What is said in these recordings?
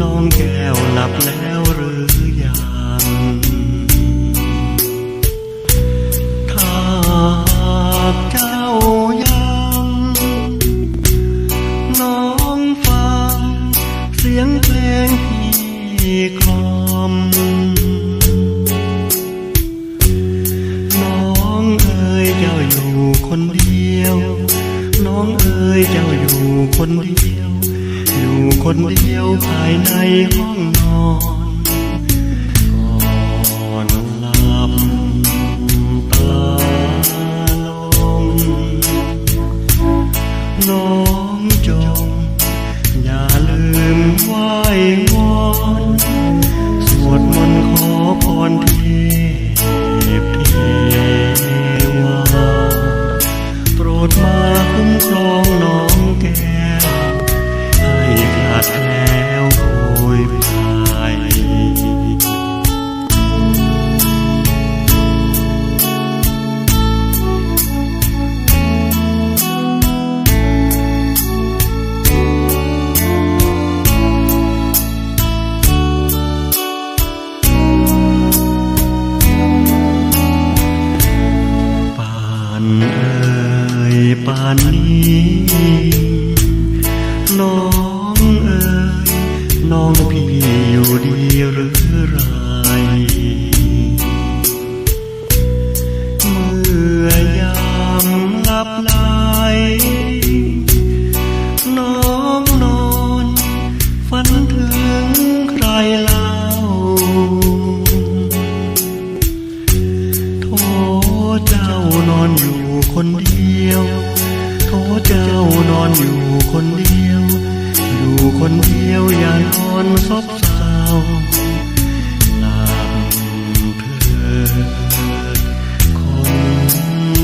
น้องแก้วหลับแล้วหรือยังถ้ากเจ้ายัง น้องฟัง เสียงเพลงพี่กล่อมน้องเอ๋ยเจ้าอยู่คนเดียว น้องเอ๋ยเจ้าอยู่คนเดียว อยู่คนเดียวภายในห้องนอนก่อนหลับตาลงนอน คลาดแคล้วโน้องพี่อยู่ดีหรือไรเมื่อยามหลับไหลน้องนอนฝันถึงใครเล่าโทเจ้านอนอยู่คนเดียวโทษเจ้านอนอยู่คนเดียว คนเดียวอย่านอนซบเศร้าหลับเถิดคน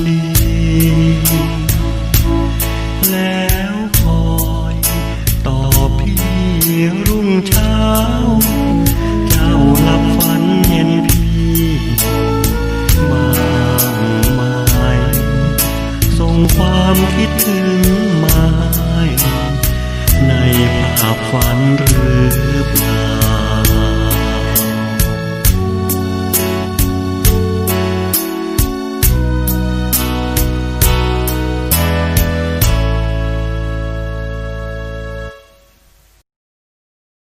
ดี แล้วคอยต่อพี่รุ่งเช้า เจ้าหลับฝันเห็นพี่มากมายส่งความคิดถึงับฝันหรือเปล่า